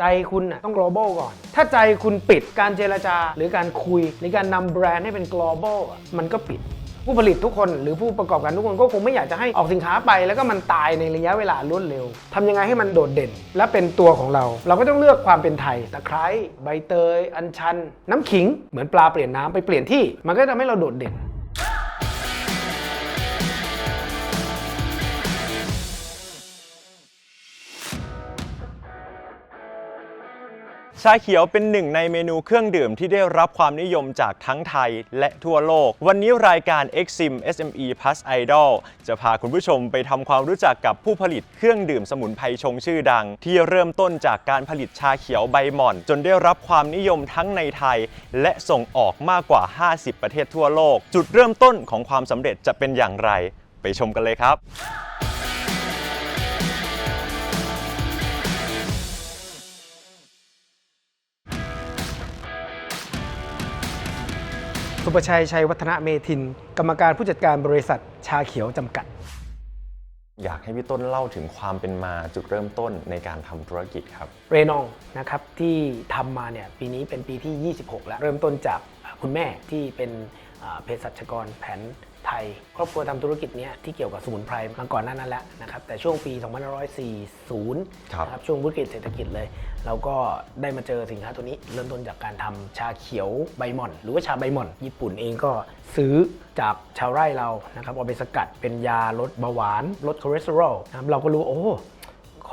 ใจคุณน่ะต้อง global ก่อน ถ้าใจคุณปิดการเจรจา หรือการคุย หรือการนำแบรนด์ให้เป็น global อะมันก็ปิด ผู้ผลิตทุกคนหรือผู้ประกอบการทุกคนก็คงไม่อยากจะให้ออกสินค้าไป แล้วก็มันตายในระยะเวลารวดเร็วทำยังไงให้มันโดดเด่น และเป็นตัวของเรา เราก็ต้องเลือกความเป็นไทยตะไคร้ใบเตย อัญชัน น้ำขิง เหมือนปลาเปลี่ยนน้ำไปเปลี่ยนที่ มันก็จะทำให้เราโดดเด่น ชาเขียวเป็นหนึ่งในเมนูเครื่องดื่มที่ได้รับความนิยมจากทั้งไทยและทั่วโลก วันนี้รายการ Exim SME Plus Idol จะพาคุณผู้ชมไปทำความรู้จักกับผู้ผลิตเครื่องดื่มสมุนไพรชงชื่อดัง ที่เริ่มต้นจากการผลิตชาเขียวใบหม่อน จนได้รับความนิยมทั้งในไทย และส่งออกมากกว่า 50 ประเทศทั่วโลก จุดเริ่มต้นของความสำเร็จจะเป็นอย่างไร ไปชมกันเลยครับ สุประชัย ชัยวัฒนะเมทิน กรรมการผู้จัดการบริษัทชาเขียวจำกัด อยากให้พี่ต้นเล่าถึงความเป็นมาจุดเริ่มต้นในการทำธุรกิจครับ เรนองนะครับที่ทำมาเนี่ยปีนี้เป็นปีที่ 26 แล้ว เริ่มต้นจากคุณแม่ที่เป็นอ่า เภสัชกรแผนไทย ครอบครัวทำธุรกิจเนี้ยที่เกี่ยวกับสมุนไพรมาก่อนหน้านั้นแล้วนะครับแต่ช่วงปี 2540ครับนะช่วงวิกฤตเศรษฐกิจเลย เราก็ได้มาเจอสินค้าตัวนี้เริ่มต้นจากการทำชาเขียวใบหม่อน หรือว่าชาใบหม่อน ญี่ปุ่นเองก็ซื้อจากชาวไร่เรานะครับเอาไปสกัดเป็นยาลดเบาหวานลดคอเลสเตอรอลนะครับเราก็รู้โอ้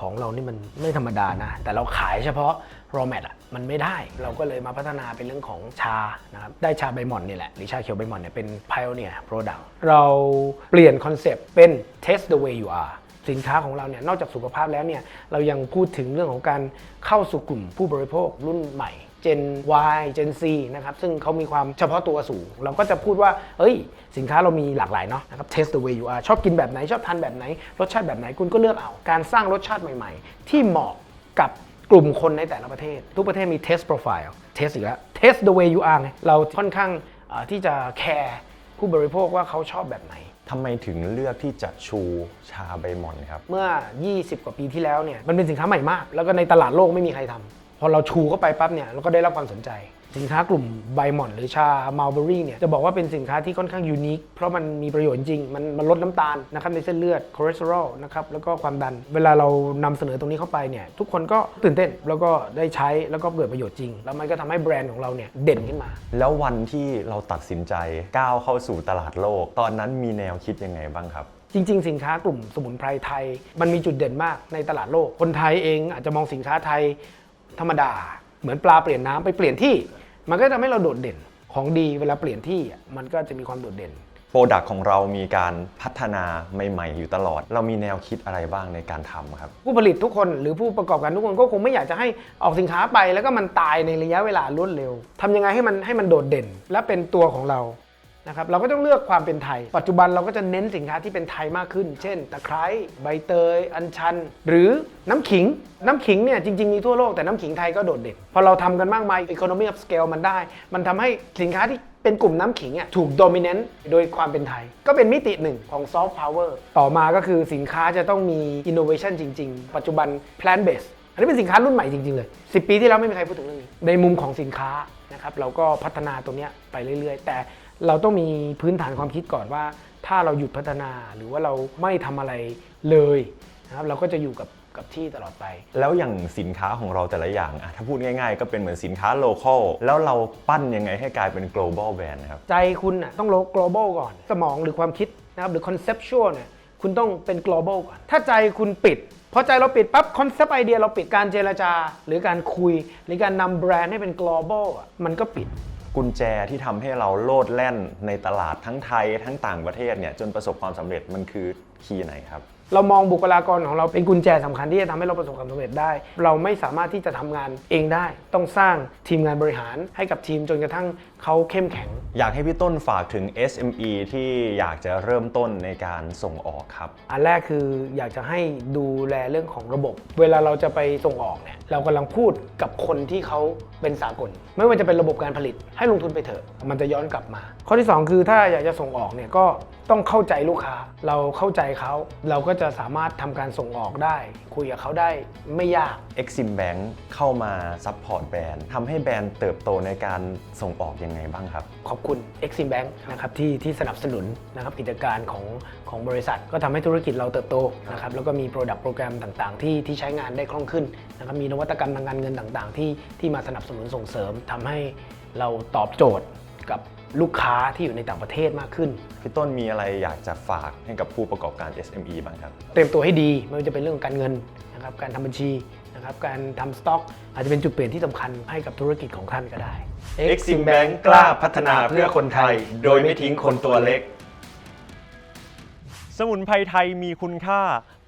ของเรานี่มันไม่ธรรมดานะ แต่เราขายเฉพาะ raw mat อะมันไม่ได้ เราก็เลยมาพัฒนาเป็นเรื่องของชานะครับ ได้ชาใบหม่อนนี่แหละ หรือชาเขียวใบหม่อนเนี่ยเป็น pioneer product เราเปลี่ยนคอนเซปต์เป็น taste the way you are สินค้าของเราเนี่ยนอกจากสุขภาพแล้วเนี่ยเรายังพูดถึงเรื่องของการเข้าสู่กลุ่มผู้บริโภครุ่นใหม่ Gen Y Gen Z นะครับซึ่งเขามีความเฉพาะตัวสูง เราก็จะพูดว่า เอ้ย สินค้าเรามีหลากหลายเนาะนะครับ Taste the way you are ชอบกินแบบไหนชอบทานแบบไหน รสชาติแบบไหนคุณก็เลือกเอา การสร้างรสชาติใหม่ๆ ที่เหมาะกับกลุ่มคนในแต่ละประเทศ ทุกประเทศมี taste profile taste อีกแล้ว taste the way you are ไงเราค่อนข้างเอ่อที่จะแคร์ผู้บริโภคว่าเขาชอบแบบไหนทำไมถึงเลือกที่จะชูชาใบหม่อนครับ เมื่อ 20 กว่าปีที่แล้วเนี่ย มันเป็นสินค้าใหม่มาก แล้วก็ในตลาดโลกไม่มีใครทำพ อเราชูเข้าไปปั๊บเนี่ยเราก็ได้รับความสนใจ สินค้ากลุ่มไบหม่อนหรือชามัลเบอรี่เนี่ยจะบอกว่าเป็นสินค้าที่ค่อนข้างยูนิคเพราะมันมีประโยชน์จริง มันมันลดน้ำตาลนะครับในเส้นเลือดคอเลสเตอรอลนะครับแล้วก็ความดัน เวลาเรานำเสนอตรงนี้เข้าไปเนี่ยทุกคนก็ตื่นเต้นแล้วก็ได้ใช้แล้วก็เกิดประโยชน์จริง แล้วมันก็ทำให้แบรนด์ของเราเนี่ยเด่นขึ้นมา แล้ววันที่เราตัดสินใจก้าวเข้าสู่ตลาดโลก ตอนนั้นมีแนวคิดยังไงบ้างครับจริง ๆ สินค้ากลุ่มสมุนไพรไทย มันมีจุดเด่นมากในตลาดโลก คนไทยเองอาจจะมองสินค้าไทย ธรรมดา เหมือนปลาเปลี่ยนน้ำไปเปลี่ยนที่ มันก็จะทำให้เราโดดเด่นของดีเวลาเปลี่ยนที่อะมันก็จะมีความโดดเด่นโปรดักของเรามีการพัฒนาใหม่ๆ อยู่ตลอด เรามีแนวคิดอะไรบ้างในการทำครับ ผู้ผลิตทุกคนหรือผู้ประกอบการทุกคนก็คงไม่อยากจะให้ออกสินค้าไป แล้วก็มันตายในระยะเวลารวดเร็วทำยังไงให้มันให้มันโดดเด่น และเป็นตัวของเรา นะครับเราก็ต้องเลือกความเป็นไทย ปัจจุบันเราก็จะเน้นสินค้าที่เป็นไทยมากขึ้น เช่น ตะไคร้ใบเตย อัญชัน หรือน้ำขิง น้ำขิงเนี่ยจริง ๆ มีทั่วโลกแต่น้ำขิงไทยก็โดดเด่น พอเราทำกันมากมาย economy of scale มันได้ มันทำให้สินค้าที่เป็นกลุ่มน้ำขิงอะถูก dominant โดยความเป็นไทย ก็เป็นมิติหนึ่งของ soft power ต่อมาก็คือสินค้าจะต้องมี innovation จริง ๆ ปัจจุบัน plant based อันนี้เป็นสินค้ารุ่นใหม่จริง ๆ เลย 10 ปีที่แล้วไม่มีใครพูดถึงเรื่องนี้ ในมุมของสินค้านะครับเราก็พัฒนาตรงเนี้ยไปเรื่อย ๆ แต่ เราต้องมีพื้นฐานความคิดก่อนว่า ถ้าเราหยุดพัฒนาหรือว่าเราไม่ทำอะไรเลยนะครับเราก็จะอยู่กับกับที่ตลอดไป แล้วอย่างสินค้าของเราแต่ละอย่างอะถ้าพูดง่ายๆ ก็เป็นเหมือนสินค้าโลคอลแล้วเราปั้นยังไงให้กลายเป็น global brand ครับ ใจคุณน่ะต้อง global ก่อน สมองหรือความคิดนะครับหรือ conceptual เนี่ยคุณต้องเป็น global ก่อน ถ้าใจคุณปิดพอใจเราปิดปั๊บ concept ไอเดียเราปิดการเจรจา หรือการคุย หรือการนำแบรนด์ให้เป็น global อะมันก็ปิด กุญแจที่ทำให้เราโลดแล่นในตลาดทั้งไทยทั้งต่างประเทศเนี่ยจนประสบความสำเร็จมันคือคีย์ไหนครับเรามองบุคลากรของเราเป็นกุญแจสำคัญที่จะทำให้เราประสบความสำเร็จได้ เราไม่สามารถที่จะทำงานเองได้ ต้องสร้างทีมงานบริหารให้กับทีมจนกระทั่งเขาเข้มแข็ง อยากให้พี่ต้นฝากถึง SME ที่อยากจะเริ่มต้นในการส่งออกครับ อันแรกคืออยากจะให้ดูแลเรื่องของระบบ เวลาเราจะไปส่งออกเนี่ย เรากำลังพูดกับคนที่เขาเป็นสากล ไม่ว่าจะเป็นระบบการผลิตให้ลงทุนไปเถอะ มันจะย้อนกลับมา ข้อที่ 2 คือถ้าอยากจะส่งออกเนี่ยก็ต้องเข้าใจลูกค้า เราเข้าใจเขา เราก็จะสามารถทำการส่งออกได้ คุยกับเขาได้ไม่ยาก Exim Bank เข้ามาซัพพอร์ตแบรนด์ทำให้แบรนด์เติบโตในการส่งออกยังไงบ้างครับ ขอบคุณ Exim Bank นะครับที่ที่สนับสนุนนะครับกิจการของของบริษัท ก็ทำให้ธุรกิจเราเติบโตนะครับแล้วก็มี Product โปรแกรมต่างๆ ที่ที่ใช้งานได้คล่องขึ้นนะครับมีนวัตกรรมทางการเงินต่างๆ ที่ที่มาสนับสนุนส่งเสริมทำให้เราตอบโจทย์กับ ลูกค้าที่อยู่ในต่างประเทศมากขึ้น พี่ต้นมีอะไรอยากจะฝากให้กับผู้ประกอบการ SME บ้างครับ เตรียมตัวให้ดีไม่ว่าจะเป็นเรื่องของการเงินนะครับการทำบัญชีนะครับการทำสต็อก อาจจะเป็นจุดเปลี่ยนที่สำคัญให้กับธุรกิจของท่านก็ได้ Exim Bank กล้าพัฒนาเพื่อคนไทย โดยไม่ทิ้งคนตัวเล็ก สมุนไพรไทยมีคุณค่า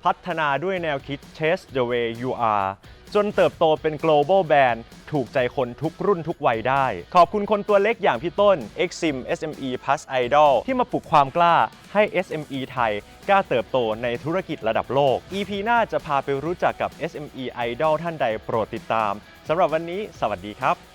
พัฒนาด้วยแนวคิด Taste the way you are จนเติบโตเป็น global brand ถูกใจคนทุกรุ่นทุกวัยได้ ขอบคุณคนตัวเล็กอย่างพี่ต้น Exim SME Plus Idol ที่มาปลุกความกล้าให้ SME ไทยกล้าเติบโตในธุรกิจระดับโลก EP หน้าจะพาไปรู้จักกับ SME Idol ท่านใดโปรดติดตามสำหรับวันนี้ สวัสดีครับ